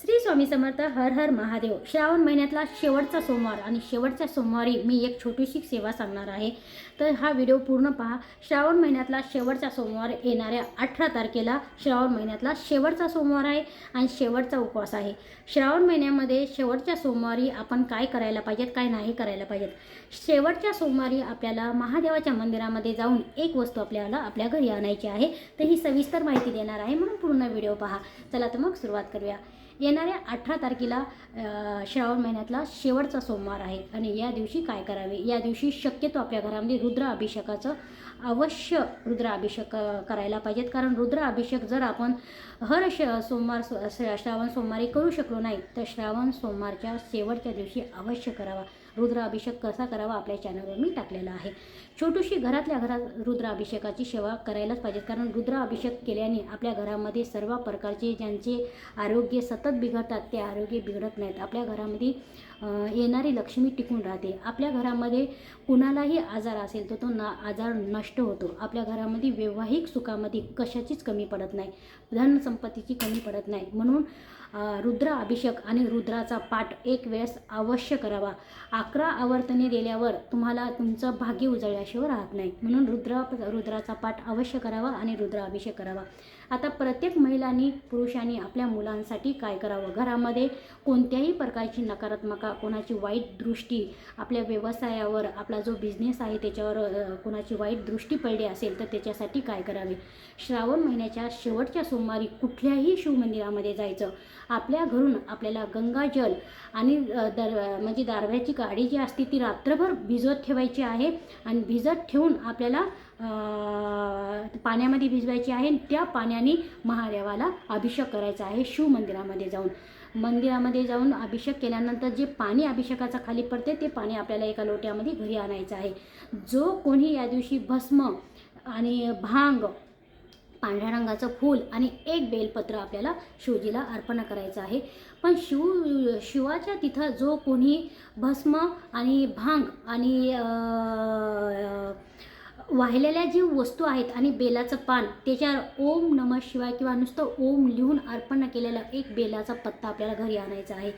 श्री स्वामी समर्थ हर हर महादेव. श्रावण महिन्यातला शेवटचा सोमवार आणि शेवटच्या सोमवारी मी एक छोटीशी सेवा सांगणार आहे. तर हा व्हिडिओ पूर्ण पहा. श्रावण महिन्यातला शेवटचा सोमवार येणाऱ्या अठरा तारखेला श्रावण महिन्यातला शेवटचा सोमवार आहे आणि शेवटचा उपवास आहे. श्रावण महिन्यामध्ये शेवटच्या सोमवारी आपण काय करायला पाहिजेत काय नाही करायला पाहिजेत? शेवटच्या सोमवारी आपल्याला महादेवाच्या मंदिरामध्ये जाऊन एक वस्तू आपल्याला आपल्या घरी आणायची आहे. तर ही सविस्तर माहिती देणार आहे. म्हणून पूर्ण व्हिडिओ पहा. चला तर मग सुरुवात करूया. येणाऱ्या अठरा तारखेला श्रावण महिन्यातला शेवटचा सोमवार आहे. आणि या दिवशी काय करावे? या दिवशी शक्यतो आपल्या घरामध्ये रुद्र अभिषेकाचं अवश्य रुद्र अभिषेक करायला पाहिजेत. कारण रुद्र अभिषेक जर आपण हर श सोमवार श्रावण सोमवारी करू शकलो नाही तर श्रावण सोमवारच्या शेवटच्या दिवशी अवश्य करावा. रुद्राभिषेक कसा करावा आपल्या चॅनलवर मी टाकलेला आहे. छोटीशी घरातल्या घरात रुद्राभिषेकाची सेवा करायलाच पाहिजे कारण रुद्राभिषेक केल्याने आपल्या घरामध्ये सर्व प्रकारचे ज्यांचे आरोग्य सतत बिघडतात ते आरोग्य बिघडत नाहीत. आपल्या घरामध्ये येणारी लक्ष्मी टिकून राहते. आपल्या घरामध्ये कुणालाही आजार असेल तर तो ना आजार नष्ट होतो. आपल्या घरामध्ये वैवाहिक सुखामध्ये कशाचीच कमी पडत नाही. धनसंपत्तीची कमी पडत नाही. म्हणून रुद्र अभिषेक आणि रुद्राचा पाठ एक वेळेस अवश्य करावा. अकरा आवर्तने दिल्यावर तुम्हाला तुमचं भाग्य उजळल्याशिवाय राहत नाही. म्हणून रुद्र रुद्राचा पाठ अवश्य करावा आणि रुद्र अभिषेक करावा. आता प्रत्येक महिलांनी पुरुषांनी आपल्या मुलांसाठी काय करावं? घरामध्ये कोणत्याही प्रकारची नकारात्मक कोणाची वाईट दृष्टी आपल्या व्यवसायावर आपला जो बिझनेस आहे त्याच्यावर कोणाची वाईट दृष्टी पडली असेल तर त्याच्यासाठी काय करावे? श्रावण महिन्याच्या शेवटच्या सोमवारी कुठल्याही शिवमंदिरामध्ये जायचं. आपल्या घरून आपल्याला गंगाजल आणि दर म्हणजे दारव्याची गाडी जी असते ती रात्रभर भिजवत ठेवायची आहे आणि भिजत ठेवून आपल्याला पाण्यामध्ये भिजवायची आहे आणि त्या पाण्याने महादेवाला अभिषेक करायचा आहे शिव मंदिरामध्ये जाऊन. मंदिरामध्ये जाऊन अभिषेक केल्यानंतर जे पाणी अभिषेकाचा खाली पडते ते पाणी आपल्याला एका लोट्यामध्ये घरी आणायचं आहे. जो कोणी या दिवशी भस्म आणि भांग पांढऱ्या रंगाचं फूल आणि एक बेलपत्र आपल्याला शिवजीला अर्पण करायचं आहे. पण शिव शिवाच्या तिथं जो कोणी भस्म आणि भांग आणि वाहिलेल्या जी वस्तू आहेत आणि बेलाचं पान त्याच्यावर ओम नम शिवाय किंवा नुसतं ओम लिहून अर्पण केलेला एक बेलाचा पत्ता आपल्याला घरी आणायचा आहे.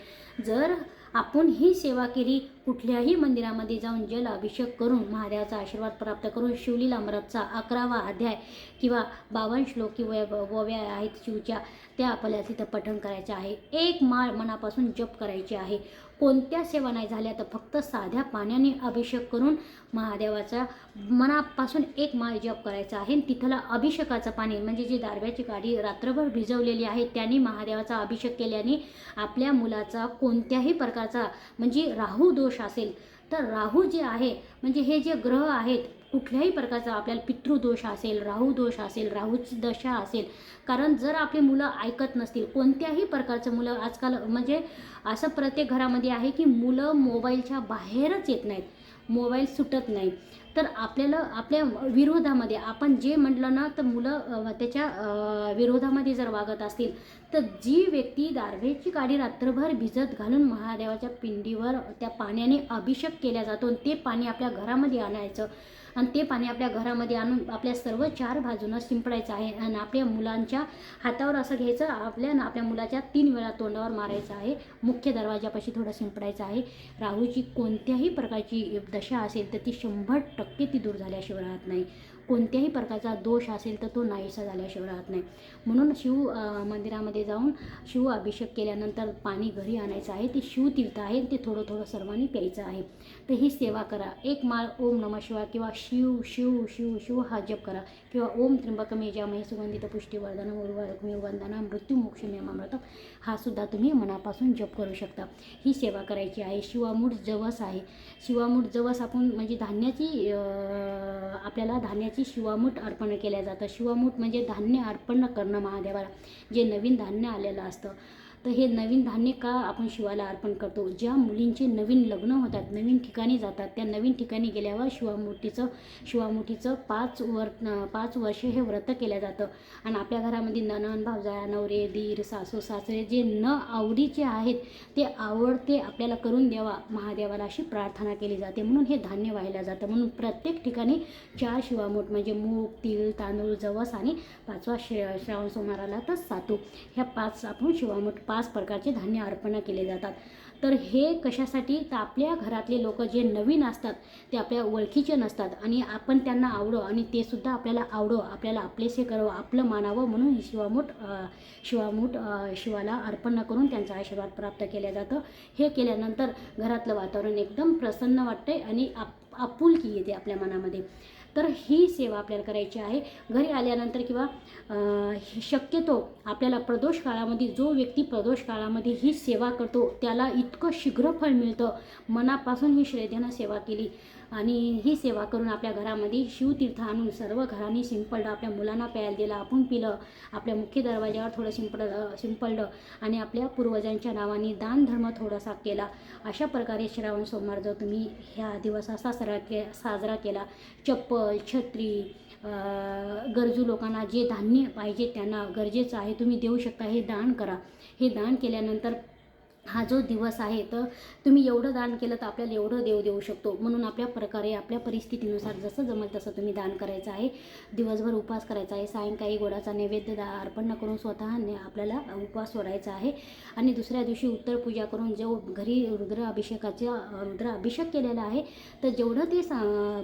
जर आपण ही सेवा केली कुठल्याही मंदिरामध्ये जाऊन जल अभिषेक करून महादेवाचा आशीर्वाद प्राप्त करून शिवलीला अमृतचा अकरावा अध्याय किंवा बावन श्लोक किंवा वव्या आहेत शिवच्या त्या आपल्याला तिथं पठण करायचं आहे. एक माळ मनापासून जप करायची आहे. कोणत्या सेवा नाही झाल्या तर फक्त साध्या पाण्याने अभिषेक करून महादेवाचा मनापासून एक माळ जप करायचा आहे. आणि तिथलं अभिषेकाचं पाणी म्हणजे जी दारव्याची गाडी रात्रभर भिजवलेली आहे त्यांनी महादेवाचा अभिषेक केल्याने आपल्या मुलाचा कोणत्याही प्रकार प्रकारचा म्हणजे राहू दोष असेल. तर राहू जे आहे म्हणजे हे जे ग्रह आहेत कुठल्याही प्रकारचा आपल्याला पितृदोष असेल राहू दोष असेल राहूची दशा असेल. कारण जर आपली मुलं ऐकत नसतील कोणत्याही प्रकारचं मुलं आजकाल म्हणजे असं प्रत्येक घरामध्ये आहे की मुलं मोबाईलच्या बाहेरच येत नाहीत. मोबाईल सुटत नाही. तर आपल्याला आपल्या विरोधामध्ये आपण जे म्हटलं ना तर मुलं त्याच्या विरोधामध्ये जर वागत असतील तर जी व्यक्ती दारव्याची गाडी रात्रभर भिजत घालून महादेवाच्या पिंडीवर त्या पाण्याने अभिषेक केला जातो आणि ते पाणी आपल्या घरामध्ये आणायचं आणि ते पाणी आपल्या घरामध्ये आणून आपल्या सर्व चार बाजूनं शिंपडायचं आहे आणि आपल्या मुलांच्या हातावर असं घ्यायचं आपल्या आपल्या मुलाच्या तीन वेळा तोंडावर मारायचं आहे. मुख्य दरवाजापाशी थोडं शिंपडायचं आहे. राहूची कोणत्याही प्रकारची दशा असेल तर ती शंभर टक्के ती दूर झाल्याशिवाय राहत नाही. कोणत्याही प्रकारचा दोष असेल तर तो नाहीसा झाल्याशिवाय राहत नाही. म्हणून शिव मंदिरामध्ये जाऊन शिव अभिषेक केल्यानंतर पाणी घरी आणायचं आहे. ते शिवतीर्थ आहे. ते थोडं थोडं सर्वांनी प्यायचं आहे. तर ही सेवा करा. एक माळ ओम नम शिवा किंवा शिव शिव शिव शिव हा जप करा. किंवा ओम त्र्यंबकमे जामहे सुगंधित पुष्टीवर्धन उर्वारकमे वंदना मृत्यू मोक्ष हा सुद्धा तुम्ही मनापासून जप करू करू शकता. ही सेवा करायची आहे. शिवामूठ जवस आहे. शिवामूठ जवस आपण म्हणजे धान्याची आपल्याला धान्याची शिवामूठ अर्पण केल्या जातं. शिवामूठ म्हणजे धान्य अर्पण करणं महादेवाला. जे नवीन धान्य आलेलं असतं. तर हे नवीन धान्य का आपण शिवाला अर्पण करतो? ज्या मुलींचे नवीन लग्न होतात नवीन ठिकाणी जातात त्या नवीन ठिकाणी गेल्यावर शिवामूर्तीचं शिवामूर्तीचं पाच वर पाच वर्ष हे व्रत केलं जातं. आणि आपल्या घरामध्ये ननन भावजा नवरे दीर सासू सासरे जे न आवडीचे आहेत ते आवडते आपल्याला करून द्यावा महादेवाला अशी प्रार्थना केली जाते. म्हणून हे धान्य वाहिलं जातं. म्हणून प्रत्येक ठिकाणी चार शिवामूठ म्हणजे मूग तीळ तांदूळ जवस आणि पाचवा श्रे श्रावण सोमवाराला तर सातू. ह्या पाच आपण शिवामूठ पाच प्रकारचे धान्य अर्पण केले जातात. तर हे कशासाठी? तर आपल्या घरातले लोक जे नवीन असतात ते आपल्या ओळखीचे नसतात आणि आपण त्यांना आवडो आणि ते सुद्धा आपल्याला आवडो आपल्याला आपलेसे करावं आपलं मानावं म्हणून शिवामूठ शिवामूठ शिवाला अर्पण करून त्यांचा आशीर्वाद प्राप्त केलं जातं. हे केल्यानंतर घरातलं वातावरण एकदम प्रसन्न वाटते आणि आप आपुलकी येते आपल्या मनामध्ये. तर ही सेवा आपल्याला करायची आहे. घरी आल्यानंतर किंवा शक्यतो आपल्याला प्रदोष काळामध्ये जो व्यक्ती प्रदोष काळामध्ये ही सेवा करतो त्याला इतकं शीघ्र फळ मिळतं. मनापासून ही श्रद्धेनं सेवा केली आणि ही सेवा करून आपल्या घरामध्ये शिवतीर्थ आणून सर्व घरांनी शिंपडलं आपल्या मुलांना प्यायला दिलं आपण पिलं आपल्या मुख्य दरवाज्यावर थोडं शिंपडलं शिंपडलं आणि आपल्या पूर्वजांच्या नावाने दानधर्म थोडासा केला. अशा प्रकारे श्रावण सोमवार जर तुम्ही ह्या दिवस असा सरा के साजरा केला. चप्पल छत्री गरजू लोकांना जे धान्य पाहिजे त्यांना गरजेचं आहे तुम्ही देऊ शकता हे दान करा. हे दान केल्यानंतर हा जो दिवस आहे तर तुम्ही एवढं दान केलं तर आपल्याला एवढं देव देऊ शकतो. म्हणून आपल्या प्रकारे आपल्या परिस्थितीनुसार जसं जमेल तसं तुम्ही दान करायचं आहे. दिवसभर उपवास करायचा आहे. सायंकाळी गोडाचा नैवेद्य दा अर्पण न करून स्वतः ने आपल्याला उपवास सोडायचा आहे. आणि दुसऱ्या दिवशी उत्तर पूजा करून जो घरी रुद्र रुद्राभिषेक रुद्र अभिषेक केलेला आहे तर जेवढं ते सा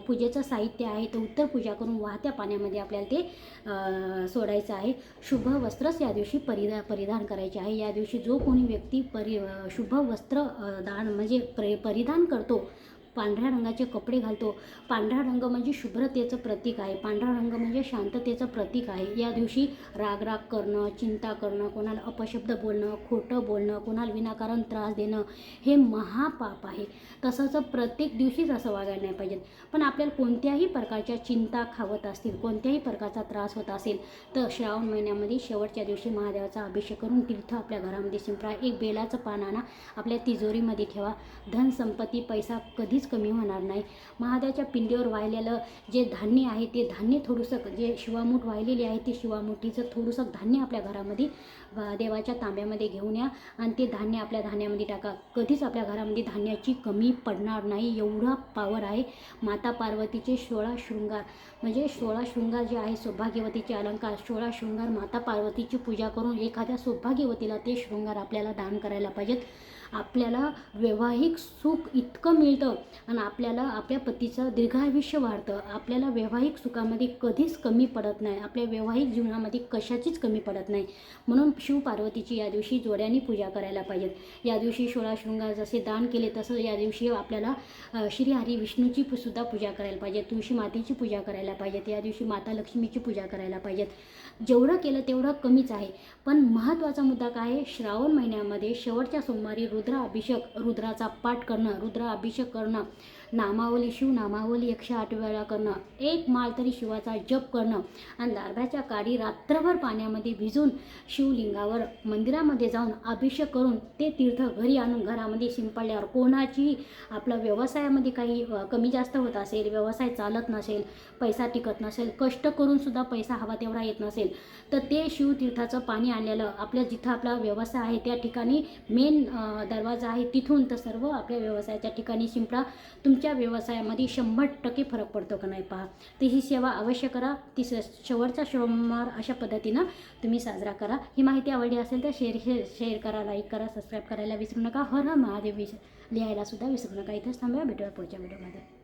पूजेचं साहित्य आहे तर उत्तर पूजा करून वाहत्या पाण्यामध्ये आपल्याला ते सोडायचं आहे. शुभ वस्त्रच या दिवशी परिधा परिधान करायचे आहे. या दिवशी जो कोणी व्यक्ती परि शुभ वस्त्र दान म्हणजे प्रे परिधान करतो. पांढऱ्या रंगाचे कपडे घालतो. पांढरा रंग म्हणजे शुभ्रतेचं प्रतीक आहे. पांढरा रंग म्हणजे शांततेचं प्रतीक आहे. या दिवशी राग राग करणं चिंता करणं कोणाला अपशब्द बोलणं खोटं बोलणं कोणाला विनाकारण त्रास देणं हे महापाप आहे. तसंच प्रत्येक दिवशीच असं वागायला नाही पाहिजे पण आपल्याला कोणत्याही प्रकारच्या चिंता खावत असतील कोणत्याही प्रकारचा त्रास होत असेल तर श्रावण महिन्यामध्ये शेवटच्या दिवशी महादेवाचा अभिषेक करून तीर्थ आपल्या घरामध्ये शिंपरा एक बेलाचं पान आणा. आपल्या तिजोरीमध्ये ठेवा. धनसंपत्ती पैसा कधीच कमी होणार नाही. महादेवाच्या पिंडीवर वाहिलेलं जे धान्य आहे ते धान्य थोडंसं जे शिवामूठ वाहिलेली आहे ते शिवामुठीचं थोडंसं धान्य आपल्या घरामध्ये देवाच्या तांब्यामध्ये घेऊन या आणि ते धान्य आपल्या धान्यामध्ये टाका. कधीच आपल्या घरामध्ये धान्याची कमी पडणार नाही. एवढा पावर आहे माता पार्वतीचे सोळा शृंगार. म्हणजे सोळा शृंगार जे आहे सौभाग्यवतीचे अलंकार सोळा शृंगार माता पार्वतीची पूजा करून एखाद्या सौभाग्यवतीला ते शृंगार आपल्याला दान करायला पाहिजेत. आपल्याला वैवाहिक सुख इतकं मिळतं आणि आपल्याला आपल्या पतीचं दीर्घायुष्य वाढतं. आपल्याला वैवाहिक सुखामध्ये कधीच कमी पडत नाही. आपल्या वैवाहिक जीवनामध्ये कशाचीच कमी पडत नाही. म्हणून शिव पार्वतीची या दिवशी जोड्याने पूजा करायला पाहिजेत. या दिवशी सोळा शृंगार जसे दान केले तसं या दिवशी आपल्याला श्री हरी विष्णूची सुद्धा पूजा करायला पाहिजे तुळशी मातेची पूजा करायला पाहिजेत. या दिवशी माता लक्ष्मीची पूजा करायला पाहिजेत. जेवढं केलं तेवढं कमीच आहे. पण महत्त्वाचा मुद्दा काय आहे? श्रावण महिन्यामध्ये शेवटच्या सोमवारी रुद्र अभिषेक रुद्राचा पाठ करणं रुद्र अभिषेक करणं नामावली शिव नामावली एकशे आठ वेळा करणं एक माळ तरी शिवाचा जप करणं आणि दारभ्याच्या काडी रात्रभर पाण्यामध्ये भिजून शिवलिंगावर मंदिरामध्ये जाऊन अभिषेक करून ते तीर्थ घरी आणून घरामध्ये शिंपडल्यावर कोणाची आपला व्यवसायामध्ये काही कमी जास्त होत असेल व्यवसाय चालत नसेल पैसा टिकत नसेल कष्ट करून सुद्धा पैसा हवा तेवढा येत नसेल तर ते शिवतीर्थाचं पाणी आणलेलं आपल्या जिथं आपला व्यवसाय आहे त्या ठिकाणी मेन दरवाजा आहे तिथून तर सर्व आपल्या व्यवसायाच्या ठिकाणी शिंपडा तुमच्या व्यवसायामध्ये शंभर टक्के फरक पडतो का नाही पहा. तर ही सेवा अवश्य करा. ती स शेवटचा सोमवार अशा पद्धतीनं तुम्ही साजरा करा. ही माहिती आवडली असेल तर शेअर शेअर शेअर करा लाईक करा सबस्क्राईब करायला विसरू नका. हर हर महादेव विस लिहायला सुद्धा विसरू नका. इथंच थांबा भेटूया पुढच्या व्हिडिओमध्ये